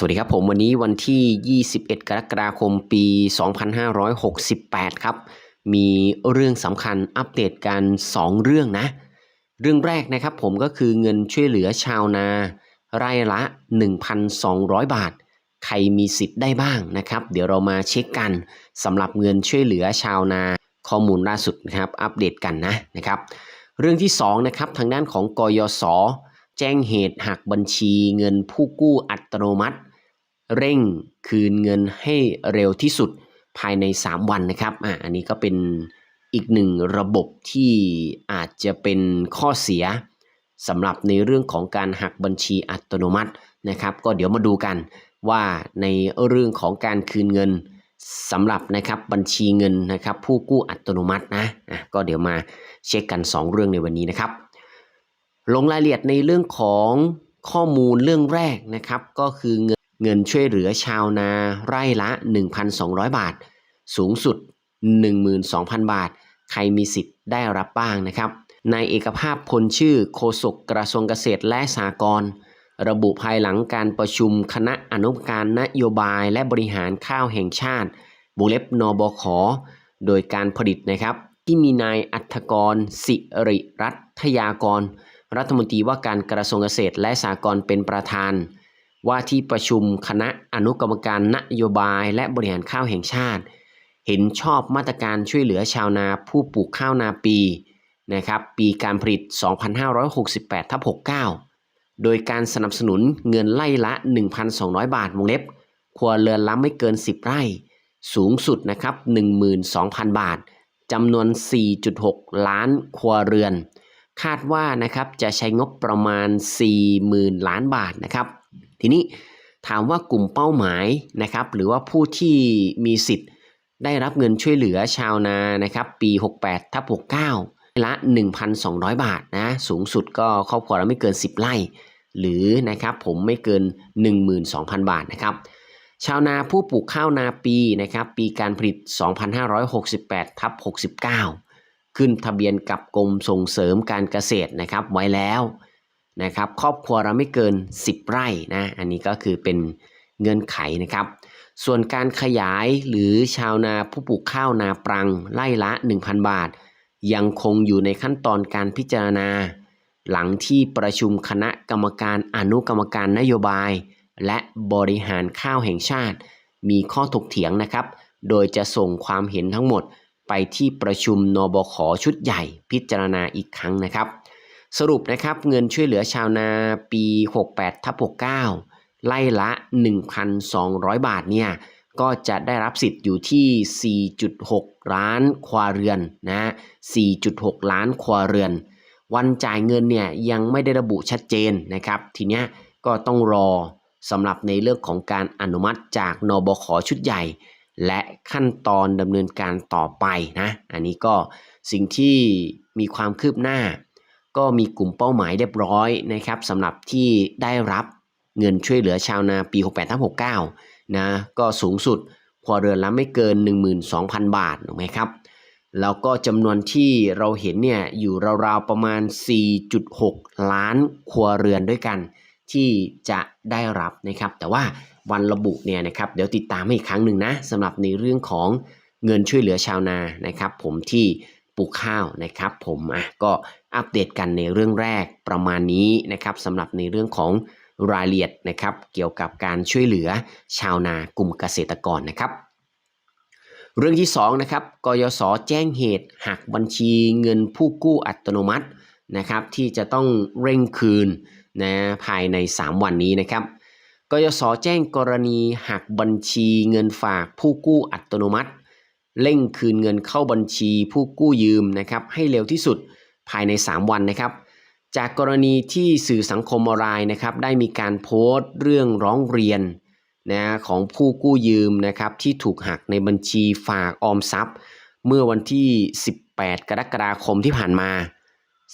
สวัสดีครับผมวันนี้วันที่ 21 กรกฎาคมปี 2568 ครับ มีเรื่องสำคัญอัปเดตกัน 2 เรื่องนะ เรื่องแรกนะครับผมก็คือเงินช่วยเหลือชาวนา ไร่ละ 1,200 บาท ใครมีสิทธิ์ได้บ้างนะครับ เดี๋ยวเรามาเช็คกันสำหรับเงินช่วยเหลือชาวนาข้อมูลล่าสุดนะครับอัปเดตกันนะนะครับ เรื่องที่2นะครับทางด้านของกยศแจ้งเหตุหักบัญชีเงินผู้กู้อัตโนมัติ เร่งคืนเงินให้เร็วที่สุดภายใน 3 วันนะครับอะอันนี้ก็เป็นอีกหนึ่งระบบที่อาจจะเป็นข้อเสียสำหรับในเรื่องของการหักบัญชีอัตโนมัตินะครับ ก็เดี๋ยวมาดูกันว่าในเรื่องของการคืนเงินสำหรับนะครับบัญชีเงินนะครับ ผู้กู้อัตโนมัตินะอะก็เดี๋ยวมาเช็คกัน 2 เรื่องในวันนี้นะครับ ลงรายละเอียดในเรื่องของข้อมูลเรื่องแรกนะครับ ก็คือเงิน เงินช่วยเหลือชาวนาไร่ละ 1,200 บาท สูงสุด 12,000 บาท ใครมีสิทธิ์ได้รับบ้างนะครับนายเอกภาพพลชื่อโฆษกกระทรวงเกษตรและสหกรณ์ระบุภายหลังการประชุมคณะอนุกรรมการนโยบายและบริหารข้าวแห่งชาติวงเล็บนบข โดยการผลิตนะครับ ที่มีนายอัธกรสิริรัตยากร รัฐมนตรีว่าการกระทรวงเกษตรและสหกรณ์เป็นประธาน ว่าที่ประชุมคณะอนุกรรมการนโยบายและบริหารข้าวแห่งชาติ เห็นชอบมาตรการช่วยเหลือชาวนาผู้ปลูกข้าวนาปีนะครับปีการผลิต 2568ทับ69 โดยการสนับสนุนเงินไล่ละ 1,200 บาทวงเล็บครัวเรือนละไม่เกิน 10 ไร่ สูงสุดนะครับ 12,000 บาทจำนวน 4.6 ล้านครัวเรือน คาดว่านะครับจะใช้งบประมาณ 40,000 ล้านบาทนะครับ ทีนี้ถามว่ากลุ่มเป้าหมายนะครับ หรือว่าผู้ที่มีสิทธิ์ได้รับเงินช่วยเหลือชาวนานะครับ ปี 68ทับ69 ละ 1,200 บาทนะ สูงสุดก็ครอบครัวละไม่เกิน 10 ไร่ หรือนะครับผมไม่เกิน 12,000 บาทนะครับ ชาวนาผู้ปลูกข้าวนาปีนะครับ ปีการผลิต 2568ทับ69 ขึ้นทะเบียนกับกรมส่งเสริมการเกษตรนะครับไว้แล้ว นะครับครอบครัวเราไม่เกิน 10 ไร่นะอันนี้ก็คือเป็นเงื่อนไขนะครับ ส่วนการขยายหรือชาวนาผู้ปลูกข้าวนาปรังไร่ละ 1,000 บาท ยังคงอยู่ในขั้นตอนการพิจารณา หลังที่ประชุมคณะกรรมการอนุกรรมการนโยบาย และบริหารข้าวแห่งชาติ มีข้อถกเถียงนะครับ โดยจะส่งความเห็นทั้งหมดไปที่ประชุมนบขชุดใหญ่พิจารณาอีกครั้งนะครับ สรุปนะครับเงินช่วยเหลือชาวนาปี 68ทับ69 ไล่ละ 1,200 บาทเนี่ยก็จะได้รับสิทธิ์อยู่ที่ 4.6 ล้านครัวเรือนนะ 4.6 ล้านครัวเรือน วันจ่ายเงินเนี่ยยังไม่ได้ระบุชัดเจนนะครับ ทีเนี้ยก็ต้องรอสำหรับในเรื่องของการอนุมัติจากนบขชุดใหญ่ และขั้นตอนดำเนินการต่อไปนะ อันนี้ก็สิ่งที่มีความคืบหน้า ก็มีกลุ่มเป้าหมายเรียบร้อยนะครับสำหรับที่ได้รับเงินช่วยเหลือชาวนาปี 68ทับ69นะก็สูงสุดครัวเรือนละไม่เกิน 12,000 บาทถูกไหมครับแล้วก็จำนวนที่เราเห็นเนี่ยอยู่ราวๆประมาณ 4.6 ล้านครัวเรือนด้วยกันที่จะได้รับนะครับ แต่ว่าวันระบุเนี่ยนะครับเดี๋ยวติดตามอีกครั้งหนึ่งนะสำหรับในเรื่องของเงินช่วยเหลือชาวนานะครับ ผมที่ปลูกข้าวนะครับ ผมอะก็ อัปเดตกันในเรื่องแรกประมาณนี้นะครับสำหรับในเรื่องของรายละเอียดนะครับ เกี่ยวกับการช่วยเหลือชาวนากลุ่มเกษตรกรนะครับ เรื่องที่2นะครับกยศแจ้งเหตุหักบัญชีเงินผู้กู้อัตโนมัตินะครับ ที่จะต้องเร่งคืนนะภายใน 3 วันนี้นะครับกยศแจ้งกรณีหักบัญชีเงินฝากผู้กู้อัตโนมัติ เร่งคืนเงินเข้าบัญชีผู้กู้ยืมนะครับ ให้เร็วที่สุด ภายใน 3 วันนะครับ จากกรณีที่สื่อสังคมออนไลน์นะครับ ได้มีการโพสต์เรื่องร้องเรียนนะของผู้กู้ยืมนะครับที่ถูกหักในบัญชีฝากออมทรัพย์ เมื่อวันที่ 18 กรกฎาคมที่ผ่านมา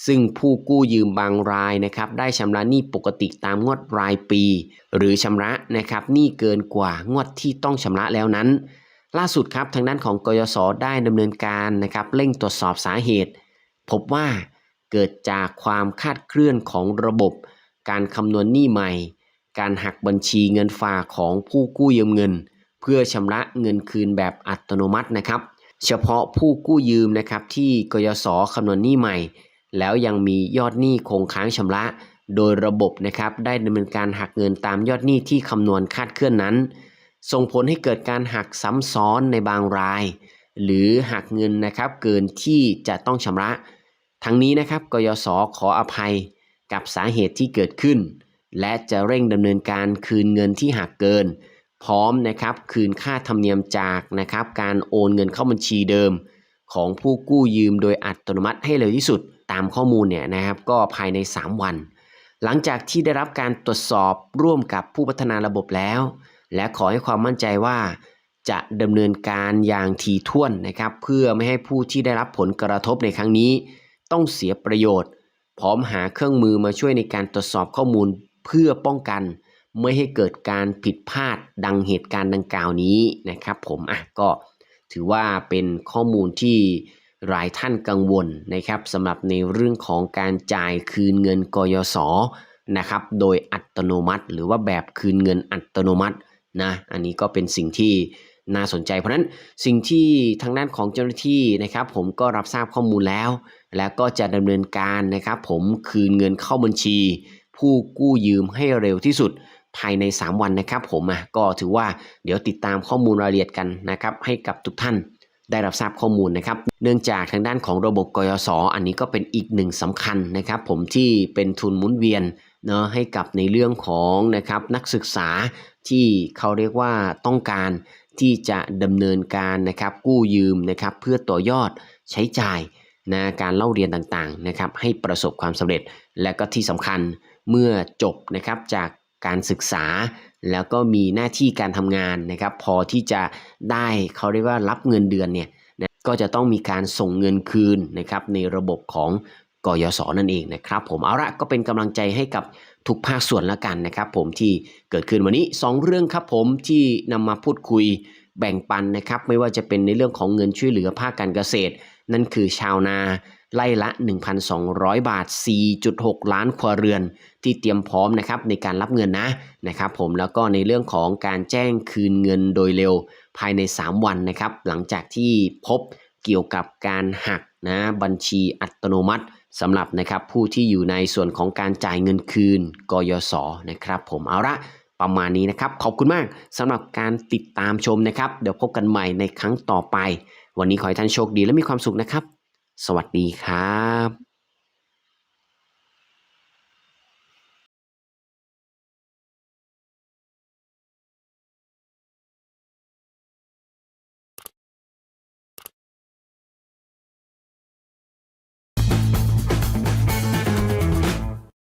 ซึ่งผู้กู้ยืมบางรายนะครับ ได้ชำระหนี้ปกติตามงวดรายปี หรือชำระนะครับหนี้เกินกว่างวดที่ต้องชำระแล้วนั้น ล่าสุดครับทางด้านของกยศได้ดำเนินการนะครับเร่งตรวจสอบสาเหตุ พบว่าเกิดจากความคาดเคลื่อนของระบบ การคำนวณหนี้ใหม่ การหักบัญชีเงินฝากของผู้กู้ยืมเงิน เพื่อชำระเงินคืนแบบอัตโนมัตินะครับ เฉพาะผู้กู้ยืมนะครับที่กยศคำนวณหนี้ใหม่ แล้วยังมียอดหนี้คงค้างชำระ โดยระบบนะครับได้ดำเนินการหักเงินตามยอดหนี้ที่คำนวณคาดเคลื่อนนั้น ส่งผลให้เกิดการหักซ้ำซ้อนในบางราย หรือหักเงินนะครับเกินที่จะต้องชำระ ทั้งนี้นะครับกยศขออภัยกับสาเหตุที่เกิดขึ้น และจะเร่งดำเนินการคืนเงินที่หักเกิน พร้อมนะครับคืนค่าธรรมเนียมจากนะครับการโอนเงินเข้าบัญชีเดิม ของผู้กู้ยืมโดยอัตโนมัติให้เร็วที่สุดตามข้อมูลเนี่ยนะครับก็ภายใน 3 วัน หลังจากที่ได้รับการตรวจสอบร่วมกับผู้พัฒนาระบบแล้ว และขอให้ความมั่นใจว่า จะดำเนินการอย่างถี่ถ้วนนะครับ เพื่อไม่ให้ผู้ที่ได้รับผลกระทบในครั้งนี้ ต้องเสียประโยชน์ พร้อมหาเครื่องมือมาช่วยในการตรวจสอบข้อมูลเพื่อป้องกัน ไม่ให้เกิดการผิดพลาดดังเหตุการณ์ดังกล่าวนี้นะครับ ผมอะก็ถือว่าเป็นข้อมูลที่หลายท่านกังวลนะครับสำหรับในเรื่องของการจ่ายคืนเงินกยศนะครับ โดยอัตโนมัติ หรือว่าแบบคืนเงินอัตโนมัตินะอันนี้ก็เป็นสิ่งที่ น่าสนใจ เพราะฉะนั้นสิ่งที่ทางด้านของเจ้าหน้าที่นะครับผมก็รับทราบข้อมูลแล้ว แล้วก็จะดำเนินการนะครับผมคืนเงินเข้าบัญชี ผู้กู้ยืมให้เร็วที่สุดภายใน 3 วันนะครับผมอะก็ถือว่าเดี๋ยวติดตามข้อมูลรายละเอียดกันนะครับให้กับทุกท่านได้รับทราบข้อมูลนะครับ เนื่องจากทางด้านของระบบกยศอันนี้ก็เป็นอีกหนึ่งสำคัญนะครับ ผมที่เป็นทุนหมุนเวียนเนาะให้กับในเรื่องของนะครับนักศึกษาที่เขาเรียกว่าต้องการ ที่จะดำเนินการนะครับกู้ยืมนะครับเพื่อต่อยอดใช้จ่ายนะการเล่าเรียนต่างๆนะครับให้ประสบความสำเร็จ และก็ที่สำคัญเมื่อจบนะครับจากการศึกษา แล้วก็มีหน้าที่การทำงานนะครับพอที่จะได้เขาเรียกว่ารับเงินเดือนเนี่ยนะก็จะต้องมีการส่งเงินคืนนะครับในระบบของกยศนั่นเองนะครับผมเอาละก็เป็นกำลังใจให้กับ ทุกภาคส่วนละกันนะครับ ผมที่เกิดขึ้นวันนี้ 2 เรื่องครับผมที่นำมาพูดคุยแบ่งปันนะครับ ไม่ว่าจะเป็นในเรื่องของเงินช่วยเหลือภาคการเกษตร นั่นคือชาวนาไล่ละ 1,200 บาท 4.6 ล้านครัวเรือน ที่เตรียมพร้อมนะครับในการรับเงินนะนะครับ ผมแล้วก็ในเรื่องของการแจ้งคืนเงินโดยเร็วภายใน 3 วันนะครับ หลังจากที่พบเกี่ยวกับการหักนะบัญชีอัตโนมัติ สำหรับนะครับผู้ที่อยู่ในส่วนของการจ่ายเงินคืนกยศนะครับ ผมเอาละประมาณนี้นะครับ ขอบคุณมากสำหรับการติดตามชมนะครับ เดี๋ยวพบกันใหม่ในครั้งต่อไป วันนี้ขอให้ท่านโชคดีและมีความสุขนะครับ สวัสดีครับ